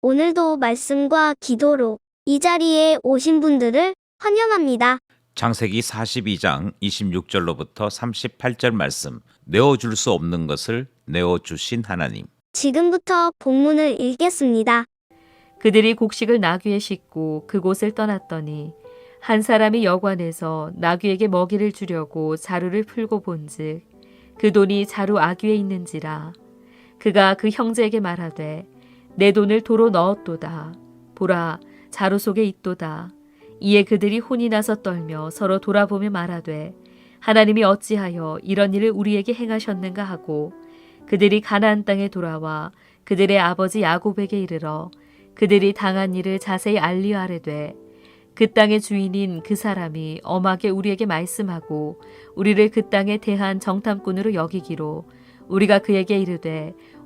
오늘도 말씀과 기도로 이 자리에 오신 분들을 환영합니다. 창세기 42장 26절로부터 38절 말씀 내어줄 수 없는 것을 내어주신 하나님 지금부터 본문을 읽겠습니다. 그들이 곡식을 나귀에 싣고 그곳을 떠났더니 한 사람이 여관에서 나귀에게 먹이를 주려고 자루를 풀고 본즉 그 돈이 자루 아귀에 있는지라 그가 그 형제에게 말하되 내 돈을 도로 넣었도다. 보라 자루 속에 있도다. 이에 그들이 혼이 나서 떨며 서로 돌아보며 말하되 하나님이 어찌하여 이런 일을 우리에게 행하셨는가 하고 그들이 가나안 땅에 돌아와 그들의 아버지 야곱에게 이르러 그들이 당한 일을 자세히 알리어 하려되 그 땅의 주인인 그 사람이 엄하게 우리에게 말씀하고 우리를 그 땅에 대한 정탐꾼으로 여기기로 우리가 그에게 이르되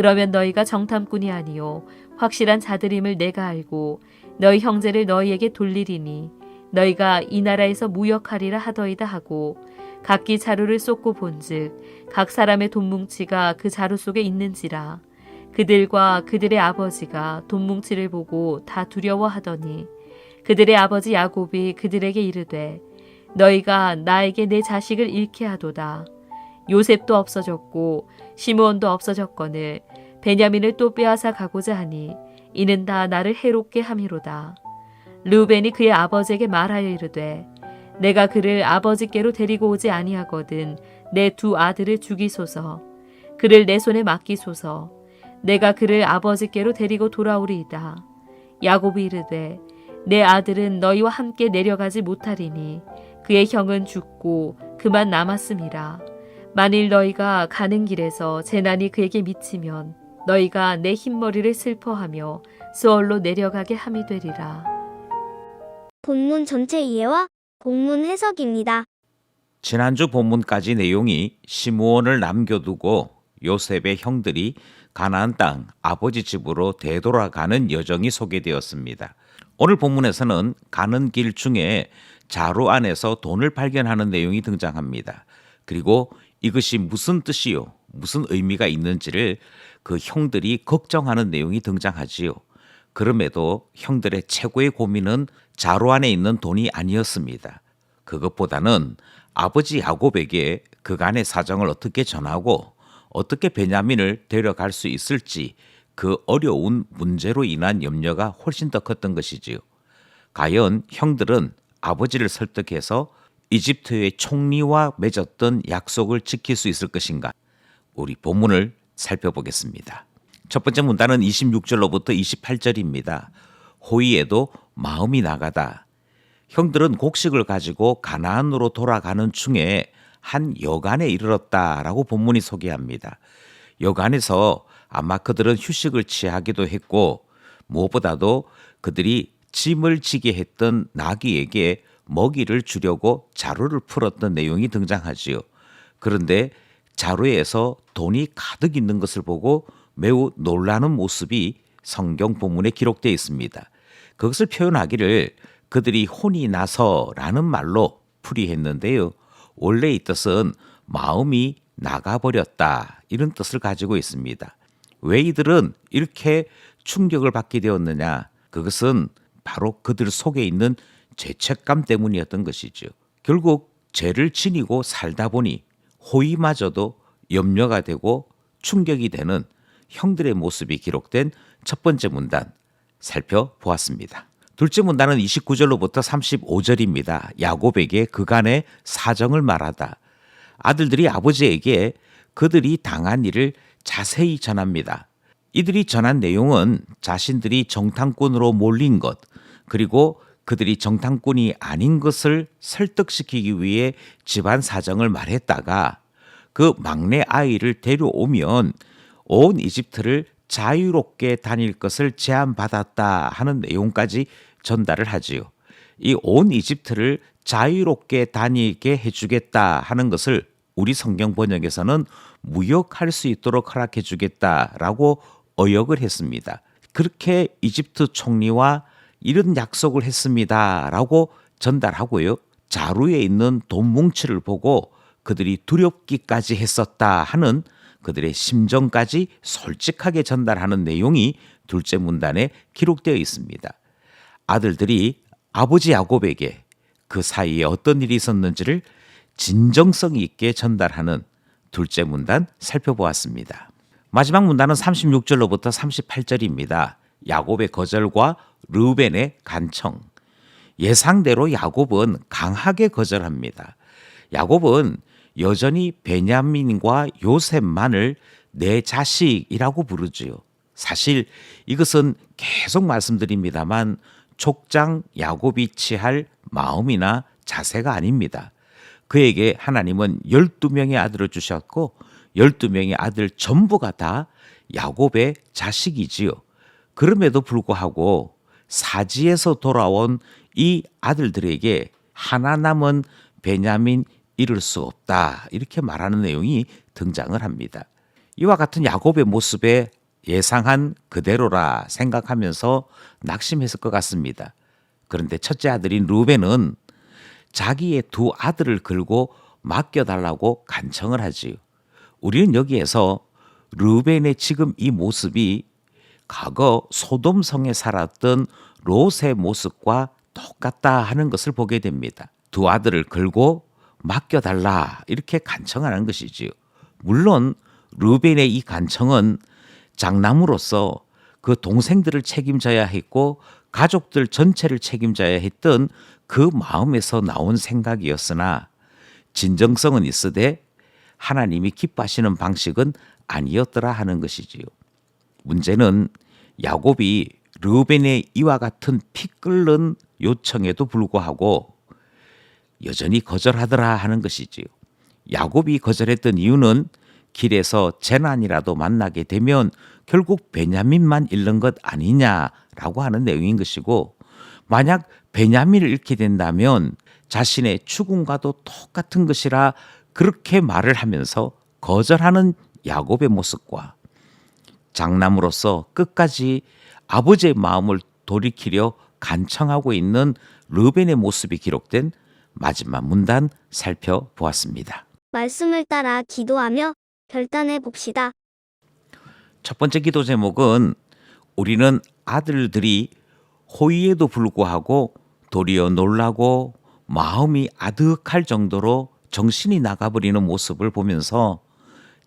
그러면 너희가 정탐꾼이 아니요 확실한 자들임을 내가 알고 너희 형제를 너희에게 돌리리니 너희가 이 나라에서 무역하리라 하더이다 하고 각기 자루를 쏟고 본즉 각 사람의 돈뭉치가 그 자루 속에 있는지라. 그들과 그들의 아버지가 돈뭉치를 보고 다 두려워하더니 그들의 아버지 야곱이 그들에게 이르되 너희가 나에게 내 자식을 잃게 하도다. 요셉도 없어졌고 시므온도 없어졌거늘 베냐민을 또 빼앗아 가고자 하니 이는 다 나를 해롭게 함이로다. 르우벤이 그의 아버지에게 말하여 이르되 내가 그를 아버지께로 데리고 오지 아니하거든 내 두 아들을 죽이소서. 그를 내 손에 맡기소서. 내가 그를 아버지께로 데리고 돌아오리이다. 야곱이 이르되 내 아들은 너희와 함께 내려가지 못하리니 그의 형은 죽고 그만 남았음이라. 만일 너희가 가는 길에서 재난이 그에게 미치면 너희가 내 흰머리를 슬퍼하며 수월로 내려가게 함이 되리라 본문 전체 이해와 본문 해석입니다. 지난주 본문까지 내용이 시므온을 남겨두고 요셉의 형들이 가나안 땅 아버지 집으로 되돌아가는 여정이 소개되었습니다. 오늘 본문에서는 가는 길 중에 자루 안에서 돈을 발견하는 내용이 등장합니다. 그리고 이것이 무슨 뜻이요, 무슨 의미가 있는지를 그 형들이 걱정하는 내용이 등장하지요. 그럼에도 형들의 최고의 고민은 자루 안에 있는 돈이 아니었습니다. 그것보다는 아버지 야곱에게 그간의 사정을 어떻게 전하고 어떻게 베냐민을 데려갈 수 있을지 그 어려운 문제로 인한 염려가 훨씬 더 컸던 것이지요. 과연 형들은 아버지를 설득해서 이집트의 총리와 맺었던 약속을 지킬 수 있을 것인가? 우리 본문을 살펴보겠습니다. 첫 번째 문단은 26절로부터 28절입니다. 호의에도 마음이 나가다. 형들은 곡식을 가지고 가나안으로 돌아가는 중에 한 여간에 이르렀다라고 본문이 소개합니다. 여간에서 아마 그들은 휴식을 취하기도 했고 무엇보다도 그들이 짐을 지게 했던 나귀에게 먹이를 주려고 자루를 풀었던 내용이 등장하지요. 그런데 자루에서 돈이 가득 있는 것을 보고 매우 놀라는 모습이 성경 본문에 기록되어 있습니다. 그것을 표현하기를 그들이 혼이 나서라는 말로 풀이했는데요. 원래 이 뜻은 마음이 나가버렸다 이런 뜻을 가지고 있습니다. 왜 이들은 이렇게 충격을 받게 되었느냐? 그것은 바로 그들 속에 있는 죄책감 때문이었던 것이죠. 결국 죄를 지니고 살다 보니 호의마저도 염려가 되고 충격이 되는 형들의 모습이 기록된 첫 번째 문단 살펴보았습니다. 둘째 문단은 29절로부터 35절입니다. 야곱에게 그간의 사정을 말하다. 아들들이 아버지에게 그들이 당한 일을 자세히 전합니다. 이들이 전한 내용은 자신들이 정탐꾼으로 몰린 것, 그리고 그들이 정탐꾼이 아닌 것을 설득시키기 위해 집안 사정을 말했다가 그 막내 아이를 데려오면 온 이집트를 자유롭게 다닐 것을 제안받았다 하는 내용까지 전달을 하지요. 이 온 이집트를 자유롭게 다니게 해주겠다 하는 것을 우리 성경 번역에서는 무역할 수 있도록 허락해 주겠다라고 어역을 했습니다. 그렇게 이집트 총리와 이런 약속을 했습니다라고 전달하고요. 자루에 있는 돈 뭉치를 보고 그들이 두렵기까지 했었다 하는 그들의 심정까지 솔직하게 전달하는 내용이 둘째 문단에 기록되어 있습니다. 아들들이 아버지 야곱에게 그 사이에 어떤 일이 있었는지를 진정성 있게 전달하는 둘째 문단 살펴보았습니다. 마지막 문단은 36절로부터 38절입니다. 야곱의 거절과 르벤의 간청. 예상대로 야곱은 강하게 거절합니다. 야곱은 여전히 베냐민과 요셉만을 내 자식이라고 부르지요. 사실 이것은 계속 말씀드립니다만 족장 야곱이 취할 마음이나 자세가 아닙니다. 그에게 하나님은 12명의 아들을 주셨고 12명의 아들 전부가 다 야곱의 자식이지요. 그럼에도 불구하고 사지에서 돌아온 이 아들들에게 하나 남은 베냐민 이룰 수 없다. 이렇게 말하는 내용이 등장을 합니다. 이와 같은 야곱의 모습에 예상한 그대로라 생각하면서 낙심했을 것 같습니다. 그런데 첫째 아들인 루벤은 자기의 두 아들을 걸고 맡겨달라고 간청을 하지요. 우리는 여기에서 루벤의 지금 이 모습이 과거 소돔성에 살았던 롯의 모습과 똑같다 하는 것을 보게 됩니다. 두 아들을 걸고 맡겨달라 이렇게 간청하는 것이지요. 물론 루벤의 이 간청은 장남으로서 그 동생들을 책임져야 했고 가족들 전체를 책임져야 했던 그 마음에서 나온 생각이었으나 진정성은 있으되 하나님이 기뻐하시는 방식은 아니었더라 하는 것이지요. 문제는 야곱이 르벤의 이와 같은 피 끓는 요청에도 불구하고 여전히 거절하더라 하는 것이지요. 야곱이 거절했던 이유는 길에서 재난이라도 만나게 되면 결국 베냐민만 잃는 것 아니냐라고 하는 내용인 것이고 만약 베냐민을 잃게 된다면 자신의 죽음과도 똑같은 것이라 그렇게 말을 하면서 거절하는 야곱의 모습과 장남으로서 끝까지 아버지의 마음을 돌이키려 간청하고 있는 르벤의 모습이 기록된 마지막 문단 살펴보았습니다. 말씀을 따라 기도하며 결단해 봅시다. 첫 번째 기도 제목은 우리는 아들들이 호의에도 불구하고 도리어 놀라고 마음이 아득할 정도로 정신이 나가버리는 모습을 보면서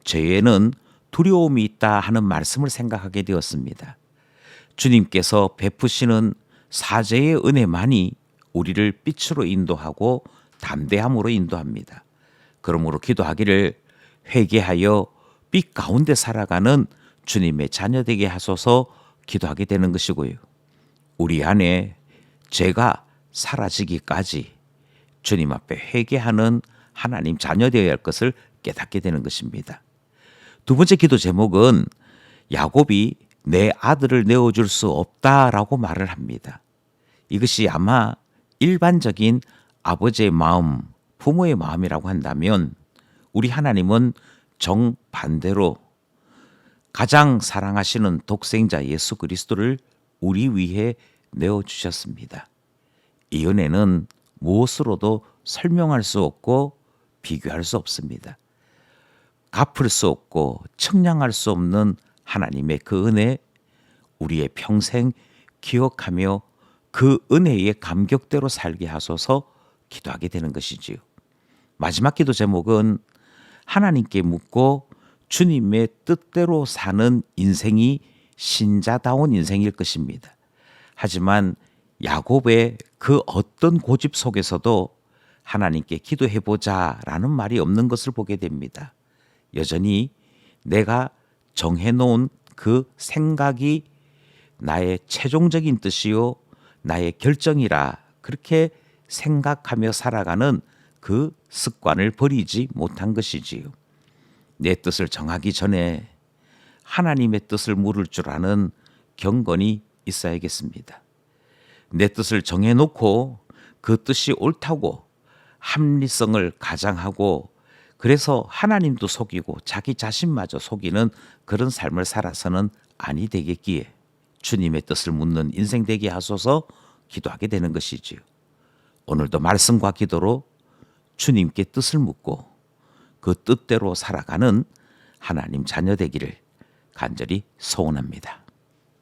죄에는 두려움이 있다 하는 말씀을 생각하게 되었습니다. 주님께서 베푸시는 사제의 은혜만이 우리를 빛으로 인도하고 담대함으로 인도합니다. 그러므로 기도하기를 회개하여 빛 가운데 살아가는 주님의 자녀 되게 하소서 기도하게 되는 것이고요. 우리 안에 죄가 사라지기까지 주님 앞에 회개하는 하나님 자녀 되어야 할 것을 깨닫게 되는 것입니다. 두 번째 기도 제목은 야곱이 내 아들을 내어줄 수 없다라고 말을 합니다. 이것이 아마 일반적인 아버지의 마음, 부모의 마음이라고 한다면 우리 하나님은 정반대로 가장 사랑하시는 독생자 예수 그리스도를 우리 위해 내어 주셨습니다. 이 은혜는 무엇으로도 설명할 수 없고 비교할 수 없습니다. 갚을 수 없고 측량할 수 없는 하나님의 그 은혜 우리의 평생 기억하며 그 은혜의 감격대로 살게 하소서 기도하게 되는 것이지요. 마지막 기도 제목은 하나님께 묻고 주님의 뜻대로 사는 인생이 신자다운 인생일 것입니다. 하지만 야곱의 그 어떤 고집 속에서도 하나님께 기도해 보자 라는 말이 없는 것을 보게 됩니다. 여전히 내가 정해 놓은 그 생각이 나의 최종적인 뜻이요 나의 결정이라 그렇게 생각하며 살아가는 그 습관을 버리지 못한 것이지요. 내 뜻을 정하기 전에 하나님의 뜻을 물을 줄 아는 경건이 있어야겠습니다. 내 뜻을 정해놓고 그 뜻이 옳다고 합리성을 가장하고 그래서 하나님도 속이고 자기 자신마저 속이는 그런 삶을 살아서는 아니 되겠기에 주님의 뜻을 묻는 인생 되게 하소서 기도하게 되는 것이지요. 오늘도 말씀과 기도로 주님께 뜻을 묻고 그 뜻대로 살아가는 하나님 자녀 되기를 간절히 소원합니다.